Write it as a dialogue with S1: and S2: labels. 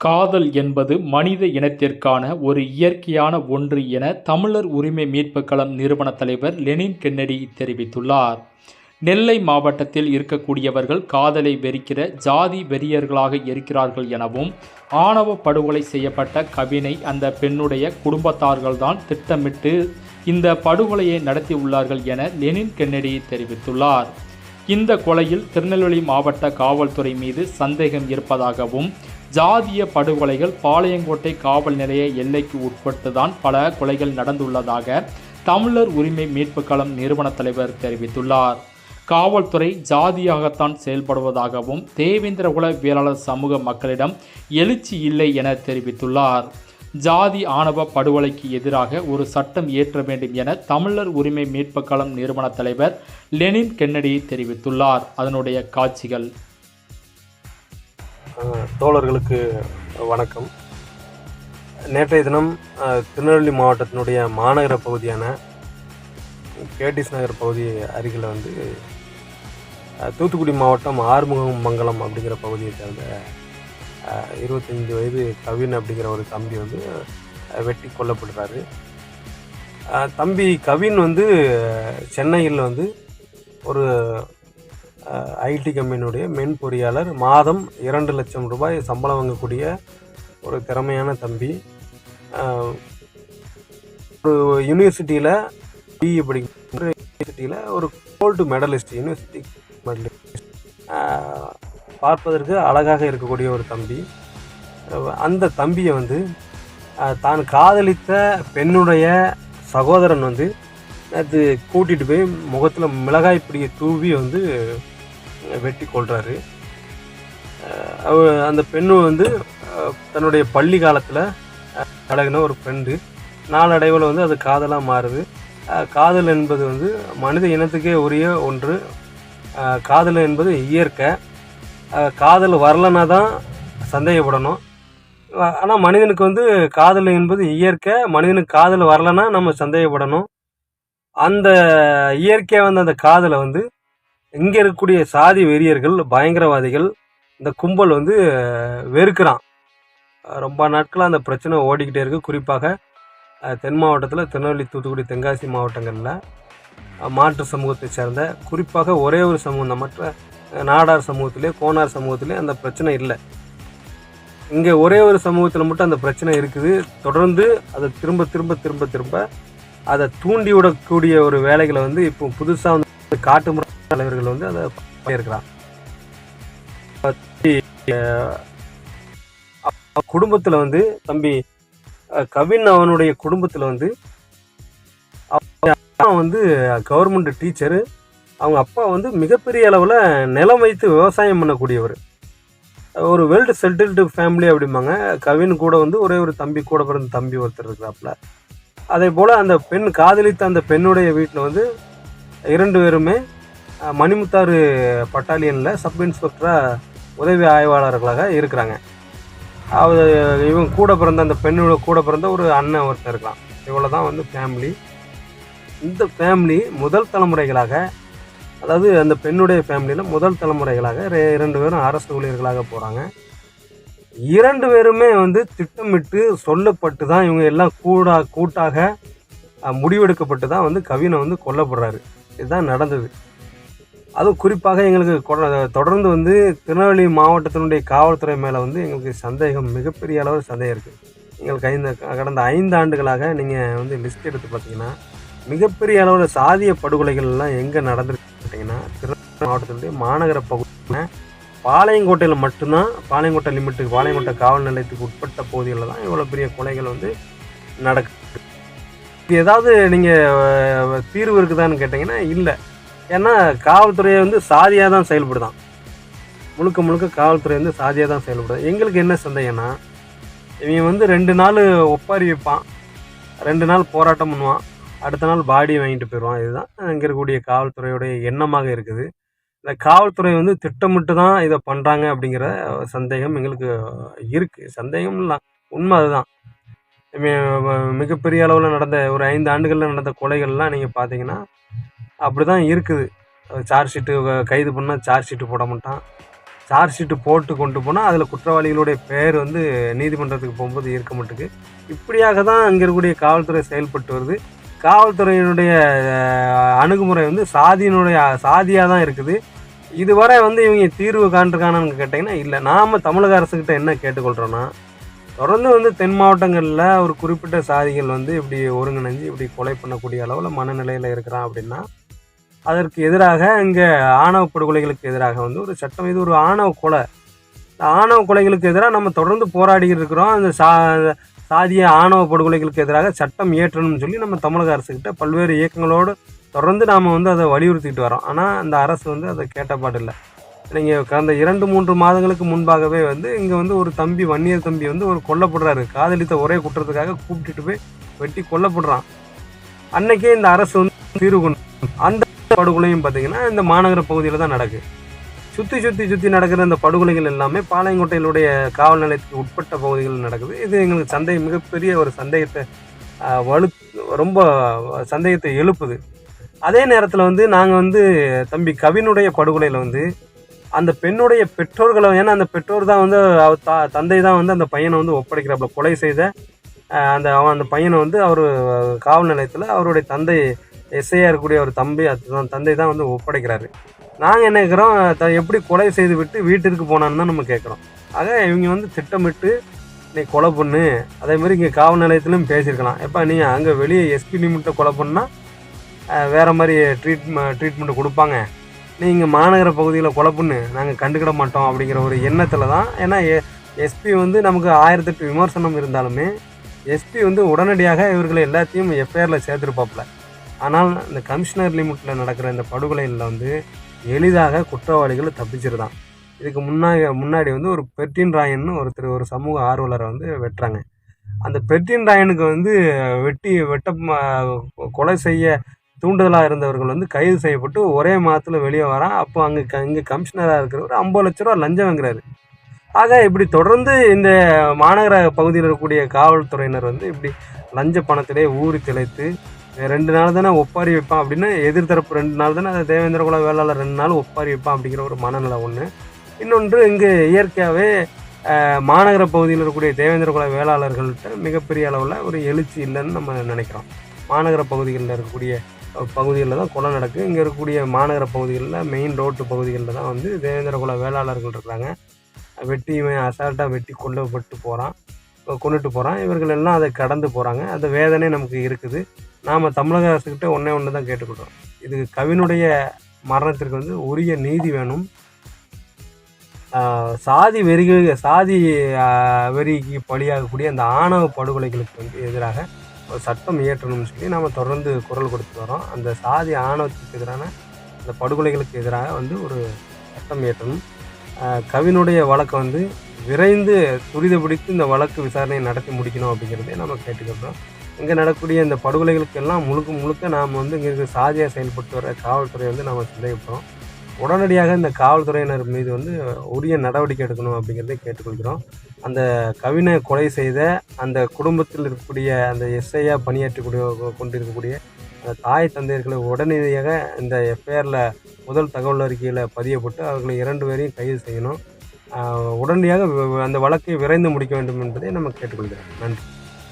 S1: காதல் என்பது மனித இனத்திற்கான ஒரு இயற்கையான ஒன்று என தமிழர் உரிமை மீட்பு களம் நிறுவன தலைவர் லெனின் கென்னடி தெரிவித்துள்ளார். நெல்லை மாவட்டத்தில் இருக்கக்கூடியவர்கள் காதலை வெறிக்கிற ஜாதி வெறியர்களாக இருக்கிறார்கள் எனவும் ஆணவ படுகொலை செய்யப்பட்ட கவினை அந்த பெண்ணுடைய குடும்பத்தார்கள்தான் திட்டமிட்டு இந்த படுகொலையை நடத்தியுள்ளார்கள் என லெனின் கென்னடி தெரிவித்துள்ளார். இந்த கொலையில் திருநெல்வேலி மாவட்ட காவல்துறை மீது சந்தேகம் இருப்பதாகவும் ஜாதிய படுகொலைகள் பாளையங்கோட்டை காவல் நிலைய எல்லைக்கு உட்பட்டுதான் பல கொலைகள் நடந்துள்ளதாக தமிழர் உரிமை மீட்பு களம் நிறுவன தலைவர் தெரிவித்துள்ளார். காவல்துறை ஜாதியாகத்தான் செயல்படுவதாகவும் தேவேந்திரகுல வேளாளர் சமூக மக்களிடம் எழுச்சி இல்லை என தெரிவித்துள்ளார். ஜாதி ஆணவ படுகொலைக்கு எதிராக ஒரு சட்டம் இயற்ற வேண்டும் என தமிழர் உரிமை மீட்பு களம் நிறுவன தலைவர் லெனின் கென்னடி தெரிவித்துள்ளார். அதனுடைய காட்சிகள்
S2: தோழர்களுக்கு வணக்கம். நேற்றைய தினம் திருநெல்வேலி மாவட்டத்தினுடைய மாநகர பகுதியான கேடிஸ் நகர் பகுதி அருகில் வந்து தூத்துக்குடி மாவட்டம் ஆறுமுகம் மங்கலம் அப்படிங்கிற பகுதியை சேர்ந்த இருபத்தஞ்சி வயது கவின் அப்படிங்கிற ஒரு தம்பி வந்து வெட்டி கொல்லப்படுறாரு. தம்பி கவின் வந்து சென்னையில் வந்து ஒரு ஐடி கம்பெனியுடைய மென் பொறியாளர் மாதம் இரண்டு லட்சம் ரூபாய் சம்பளம் வாங்கக்கூடிய ஒரு திறமையான தம்பி. ஒரு யூனிவர்சிட்டியில் பிஇ படிக்கிற யூனிவர்சிட்டியில் ஒரு கோல்டு மெடலிஸ்ட் யூனிவர்சிட்டி மெடலிஸ்ட் பார்ப்பதற்கு அழகாக இருக்கக்கூடிய ஒரு தம்பி. அந்த தம்பியை வந்து தான் காதலித்த பெண்ணுடைய சகோதரன் வந்து அது கூட்டிகிட்டு போய் முகத்தில் மிளகாய் பிடியை தூவி வந்து வெட்டி கொள்கிறாரு அவ அந்த பெண்ணு வந்து தன்னுடைய பள்ளி காலத்தில் பழகின ஒரு ஃப்ரெண்டு. நாளடைவில் வந்து அது காதலாக மாறுது. காதல் என்பது வந்து மனித இனத்துக்கே உரிய ஒன்று. காதல் என்பது இயற்கை. காதல் வரலன்னா தான் சந்தேகப்படணும். ஆனால் மனிதனுக்கு வந்து காதல் என்பது இயற்கை. மனிதனுக்கு காதல் வரலன்னா நம்ம சந்தேகப்படணும். அந்த இயற்கையாக வந்து அந்த காதலை வந்து இங்கே இருக்கக்கூடிய சாதி வெறியர்கள் பயங்கரவாதிகள் இந்த கும்பல் வந்து வெறுக்கிறான். ரொம்ப நாட்களாக அந்த பிரச்சனை ஓடிக்கிட்டே இருக்குது குறிப்பாக தென் மாவட்டத்தில் திருநெல்வேலி தூத்துக்குடி தென்காசி மாவட்டங்களில் மாற்று சமூகத்தை சேர்ந்த குறிப்பாக ஒரே ஒரு சமூகம் தான். மற்ற நாடார் சமூகத்திலே கோனார் சமூகத்திலே அந்த பிரச்சனை இல்லை. இங்கே ஒரே ஒரு சமூகத்தில் மட்டும் அந்த பிரச்சனை இருக்குது. தொடர்ந்து அதை திரும்ப திரும்ப திரும்ப திரும்ப அதை தூண்டி விடக்கூடிய ஒரு வேலைகளை வந்து இப்போ புதுசாக வந்து காட்டுமுறை தலைவர்கள் வந்து அதை பண்ணியிருக்கிறான் குடும்பத்தில் வந்து தம்பி கவின் அவனுடைய குடும்பத்தில் வந்து அப்பா வந்து கவர்மெண்ட் டீச்சரு. அவங்க அப்பா வந்து மிகப்பெரிய அளவில் நிலம் வைத்து விவசாயம் பண்ணக்கூடியவர். ஒரு வெல்டு செட்டில்டு ஃபேமிலி அப்படிம்பாங்க. கவின் கூட வந்து ஒரே ஒரு தம்பி கூட பிறந்த தம்பி ஒருத்தர் இருக்கிறாப்புல. அதே போல் அந்த பெண் காதலித்த அந்த பெண்ணுடைய வீட்டில் வந்து இரண்டு பேருமே மணிமுத்தாறு பட்டாலியனில் சப் இன்ஸ்பெக்டராக உதவி ஆய்வாளர்களாக இருக்கிறாங்க. அவர் இவங்க கூட பிறந்த அந்த பெண்ணோட கூட பிறந்த ஒரு அண்ணன் ஒருத்தர் இருக்கலாம் இவ்வளோ தான் வந்து ஃபேமிலி இந்த ஃபேமிலி முதல் தலைமுறைகளாக அதாவது அந்த பெண்ணுடைய ஃபேமிலியில் முதல் தலைமுறைகளாக ரே இரண்டு பேரும் அரசு ஊழியர்களாக போகிறாங்க இரண்டு பேருமே வந்து திட்டமிட்டு சொல்லப்பட்டு தான் இவங்க எல்லாம் கூடா கூட்டாக முடிவெடுக்கப்பட்டு தான் வந்து கவினை வந்து கொல்லப்படுறாரு. இதுதான் நடந்தது. அதுவும் குறிப்பாக எங்களுக்கு கொட- தொடர்ந்து வந்து திருநெல்வேலி மாவட்டத்தினுடைய காவல்துறை மேலே வந்து எங்களுக்கு சந்தேகம் மிகப்பெரிய அளவு சந்தேகம் இருக்குது எங்களுக்கு ஐந்து கடந்த ஐந்து ஆண்டுகளாக நீங்கள் வந்து லிஸ்ட் எடுத்து பார்த்தீங்கன்னா மிகப்பெரிய அளவில் சாதிய படுகொலைகள்லாம் எங்கே நடந்திருக்கு பார்த்தீங்கன்னா திருநெல்வேலி மாவட்டத்தினுடைய மாநகர பகுதியில் பாளையங்கோட்டையில் மட்டும்தான் பாளையங்கோட்டை லிமிட்டுக்கு பாளையங்கோட்டை காவல் நிலையத்துக்கு உட்பட்ட பகுதிகளில் தான் இவ்வளோ பெரிய கொலைகள் வந்து நடக்குது இப்போ ஏதாவது நீங்கள் தீர்வு இருக்குதான்னு கேட்டிங்கன்னா இல்லை. ஏன்னா காவல்துறையை வந்து சாதியாக தான் செயல்படுதான். முழுக்க முழுக்க காவல்துறை வந்து சாதியாக தான் செயல்படுது. எங்களுக்கு என்ன சந்தேகம்னா இவன் வந்து ரெண்டு நாள் ஒப்பாரி வைப்பான். ரெண்டு நாள் போராட்டம் பண்ணுவான். அடுத்த நாள் பாடியை வாங்கிட்டு போயிடுவான். இதுதான் இங்கே இருக்கக்கூடிய காவல்துறையுடைய எண்ணமாக இருக்குது. இந்த காவல்துறை வந்து திட்டமிட்டு தான் இதை பண்ணுறாங்க அப்படிங்கிற சந்தேகம் எங்களுக்கு இருக்குது சந்தேகம் இல்லை உண்மை அதுதான். மிகப்பெரிய அளவில் நடந்த ஒரு ஐந்து ஆண்டுகளில் நடந்த கொலைகள்லாம் நீங்கள் பார்த்தீங்கன்னா அப்படி தான் இருக்குது சார்ஜ் ஷீட்டு கைது பண்ணால் சார்ஜ் ஷீட்டு போட மாட்டான். சார்ஜ் ஷீட்டு போட்டு கொண்டு போனால் அதில் குற்றவாளிகளுடைய பெயர் வந்து நீதிமன்றத்துக்கு போகும்போது இருக்க மாட்டுக்கு. இப்படியாக தான் அங்கே இருக்கக்கூடிய காவல்துறை செயல்பட்டு வருது. காவல்துறையினுடைய அணுகுமுறை வந்து சாதியினுடைய சாதியாக தான் இருக்குது. இதுவரை வந்து இவங்க தீர்வு காண்றதுக்கானு கேட்டிங்கன்னா இல்லை. நாம் தமிழக அரசுக்கிட்ட என்ன கேட்டுக்கொள்கிறோன்னா தொடர்ந்து வந்து தென் மாவட்டங்களில் ஒரு குறிப்பிட்ட சாதிகள் வந்து இப்படி ஒருங்கிணைஞ்சு இப்படி கொலை பண்ணக்கூடிய அளவில் மனநிலையில் இருக்கிறான் அப்படின்னா அதற்கு எதிராக இங்கே ஆணவ படுகொலைகளுக்கு எதிராக வந்து ஒரு சட்டம் இது ஒரு ஆணவ கொலை. ஆணவ கொலைகளுக்கு எதிராக நம்ம தொடர்ந்து போராடிக்கிட்டு இருக்கிறோம். அந்த சா சாதிய ஆணவ படுகொலைகளுக்கு எதிராக சட்டம் இயற்றணும்னு சொல்லி நம்ம தமிழக அரசுக்கிட்ட பல்வேறு இயக்கங்களோடு தொடர்ந்து நாம் வந்து அதை வலியுறுத்திட்டு வரோம். ஆனால் அந்த அரசு வந்து அதை கேட்டப்பாடு இல்லை. நீங்கள் கடந்த இரண்டு மூன்று மாதங்களுக்கு முன்பாகவே வந்து இங்கே வந்து ஒரு தம்பி வன்னியர் தம்பி வந்து ஒரு கொல்லப்படுறாரு. காதலித்த ஒரே குற்றத்துக்காக கூப்பிட்டுட்டு போய் வெட்டி கொல்லப்படுறான். அன்னைக்கே இந்த அரசு வந்து தீர்வு கொண்டு அந்த படுகொலையும் பார்த்தீங்கன்னா இந்த மாநகர பகுதியில் தான் நடக்கு. சுற்றி சுற்றி சுற்றி நடக்கிற இந்த படுகொலைகள் எல்லாமே பாளையங்கோட்டையிலுடைய காவல் நிலையத்துக்கு உட்பட்ட பகுதிகளில் நடக்குது. இது எங்களுக்கு சந்தேகம் மிகப்பெரிய ஒரு சந்தேகத்தை வலு ரொம்ப சந்தேகத்தை எழுப்புது. அதே நேரத்தில் வந்து நாங்கள் வந்து தம்பி கவினுடைய படுகொலையில் வந்து அந்த பெண்ணுடைய பெற்றோர்களை ஏன்னா அந்த பெற்றோர் தான் வந்து அவர் த தந்தை தான் வந்து அந்த பையனை வந்து ஒப்படைக்கிறாப்புல கொலை செய்த அந்த அவன் அந்த பையனை வந்து அவர் காவல் நிலையத்தில் அவருடைய தந்தை எஸ்ஐயாக இருக்கக்கூடிய ஒரு தம்பி அதுதான் தந்தை தான் வந்து ஒப்படைக்கிறாரு. நாங்கள் என்ன கேட்குறோம் த எப்படி கொலை செய்து விட்டு வீட்டிற்கு போனான்னு தான் நம்ம கேட்குறோம் ஆக இவங்க வந்து திட்டமிட்டு நீ கொலை பண்ணு அதே மாதிரி இங்கே காவல் நிலையத்திலும் பேசியிருக்கலாம். எப்போ நீ அங்கே வெளியே எஸ்பி லிமிட்டை கொலை பண்ணால் வேறு மாதிரி ட்ரீட்மெ ட்ரீட்மெண்ட் கொடுப்பாங்க. நீங்கள் மாநகர பகுதியில் குழப்புன்னு நாங்கள் கண்டுக்கிட மாட்டோம் அப்படிங்கிற ஒரு எண்ணத்தில் தான். ஏன்னா எஸ்பி வந்து நமக்கு ஆயிரத்தெட்டு விமர்சனம் இருந்தாலுமே எஸ்பி வந்து உடனடியாக இவர்களை எல்லாத்தையும் எஃப்ஐஆரில் சேர்த்துருப்பாப்புல. ஆனால் இந்த கமிஷனர் லிமிட்டில் நடக்கிற இந்த படுகொலைகளில் வந்து எளிதாக குற்றவாளிகள் தப்பிச்சிருதான். இதுக்கு முன்னாடி முன்னாடி வந்து ஒரு பெர்டின் ராயன்னு ஒருத்தர் ஒரு சமூக ஆர்வலரை வந்து வெட்டுறாங்க. அந்த பெர்டின் ராயனுக்கு வந்து வெட்டி வெட்ட கொலை செய்ய தூண்டுதலாக இருந்தவர்கள் வந்து கைது செய்யப்பட்டு ஒரே மாதத்தில் வெளியே வரான் அப்போ அங்கே க இங்கே கமிஷனராக இருக்கிறவர் ஐம்பது லட்ச ரூபா லஞ்சம் வாங்குறாரு. ஆக இப்படி தொடர்ந்து இந்த மாநகர பகுதியில் இருக்கக்கூடிய காவல்துறையினர் வந்து இப்படி லஞ்ச பணத்திலே ஊறி திளைத்து ரெண்டு நாள் தானே ஒப்பாரி வைப்பான் அப்படின்னு எதிர்த்தரப்பு ரெண்டு நாள் தானே அந்த தேவேந்திர குல வேளாளர் ரெண்டு நாள் ஒப்பாரி வைப்பான் அப்படிங்கிற ஒரு மனநிலை ஒன்று இன்னொன்று இங்கே இயற்கையாகவே மாநகர பகுதியில் இருக்கக்கூடிய தேவேந்திர குல வேளாளர்கள்ட்ட மிகப்பெரிய அளவில் ஒரு எழுச்சி இல்லைன்னு நம்ம நினைக்கிறோம். மாநகர பகுதிகளில் இருக்கக்கூடிய பகுதிகளில் தான் கொலை நடக்கு. இங்கே இருக்கக்கூடிய மாநகர பகுதிகளில் மெயின் ரோட்டு பகுதிகளில் தான் வந்து தேவேந்திர குல வேளாளர்கள் இருக்கிறாங்க வெட்டி அசால்ட்டாக வெட்டி கொல்லப்பட்டு போகிறான் கொண்டுட்டு போகிறான் இவர்கள் எல்லாம் அதை கடந்து போகிறாங்க அந்த வேதனை நமக்கு இருக்குது. நாம் தமிழக அரசுக்கிட்ட ஒன்றே ஒன்று தான் கேட்டுக்கிட்டோம் இது கவினுடைய மரணத்திற்கு வந்து உரிய நீதி வேணும். சாதி வெறிகளுக்கு சாதி வெறிக்கு பலியாகக்கூடிய அந்த ஆணவ படுகொலைகளுக்கு வந்து எதிராக சட்டம் இயற்றணும்னு சொல்லி நாம் தொடர்ந்து குரல் கொடுத்து வரோம். அந்த சாதி ஆணவத்துக்கு எதிரான அந்த படுகொலைகளுக்கு எதிராக வந்து ஒரு சட்டம் இயற்றணும். கவினுடைய வழக்கை வந்து விரைந்து துரிதப்பிடித்து இந்த வழக்கு விசாரணையை நடத்தி முடிக்கணும் அப்படிங்கிறதே நம்ம கேட்டுக்கிறோம் இங்கே நடக்கக்கூடிய இந்த படுகொலைகளுக்கு எல்லாம் முழுக்க முழுக்க நாம் வந்து இங்கே இருக்க சாதியாக செயல்பட்டு வர காவல்துறை வந்து நாம் சந்தேகப்படுறோம். உடனடியாக இந்த காவல்துறையினர் மீது வந்து உரிய நடவடிக்கை எடுக்கணும் அப்படிங்கிறதை கேட்டுக்கொள்கிறோம். அந்த கவினை கொலை செய்த அந்த குடும்பத்தில் இருக்கக்கூடிய அந்த எஸ்ஐயாக பணியாற்றக்கூடிய கொண்டிருக்கக்கூடிய அந்த தாய் தந்தையர்களை உடனடியாக இந்த எஃப்ஐஆரில் முதல் தகவல் அறிக்கையில் பதியப்பட்டு அவர்களை இரண்டு பேரையும் கைது செய்யணும். உடனடியாக அந்த வழக்கை விரைந்து முடிக்க வேண்டும் என்பதை நம்ம கேட்டுக்கொள்கிறோம். நன்றி.